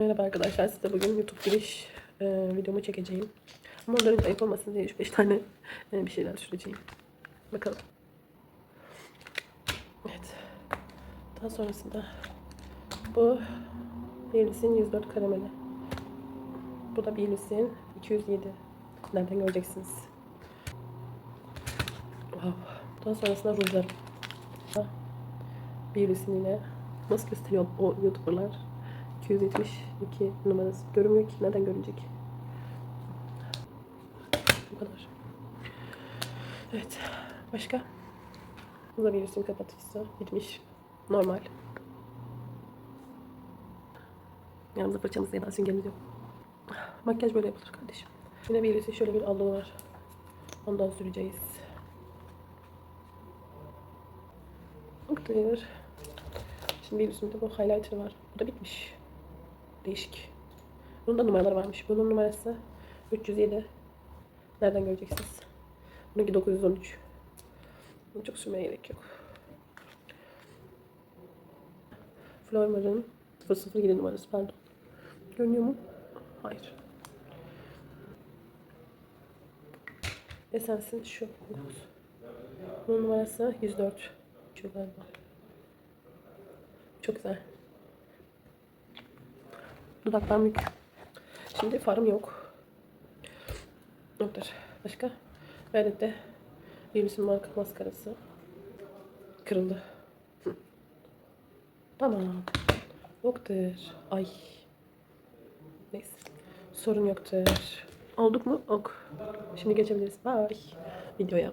Merhaba arkadaşlar size bugün YouTube giriş e, videomu çekeceğim. Ama önce ayıp olmasın diye 3-5 tane e, bir şeyler süreceğim. Bakalım. Evet. Daha sonrasında bu Baileys'in 104 karameli. Bu da Baileys'in 207. Nereden göreceksiniz? Wow. Daha sonrasında rujlar. Baileys'in yine nasıl gösteriyor o YouTuber'lar? 272 numarası. Görünmüyor ki. Nereden görünecek? Bu kadar. Evet. Başka? Bu da bir resim kapatıcısı. Bitmiş. Normal. Yanımızda fırçamız ya da süngerimiz yok. Makyaj böyle yapılır kardeşim. Yine bir resim şöyle bir allığı var. Ondan süreceğiz. Noktalar. Şimdi bir üstümde bu highlighter var. Bu da bitmiş. Değişik. Bunun da numaraları varmış. Bunun numarası 307. Nereden göreceksiniz? Bununki 913. Bunu çok sürmeye gerek yok. Flormar'ın 007 numarası pardon. Görünüyor mu? Hayır. Esensin şu. Bunun numarası 104. Şu galiba. Çok güzel. Dudaklar büyük. Şimdi farım yok. Yoktur. Başka? De Bims'in marka maskarası. Kırıldı. Tamam. Yoktur. Ay. Neyse. Sorun yoktur. Olduk mu? Ok. Şimdi geçebiliriz. Bye. Videoya.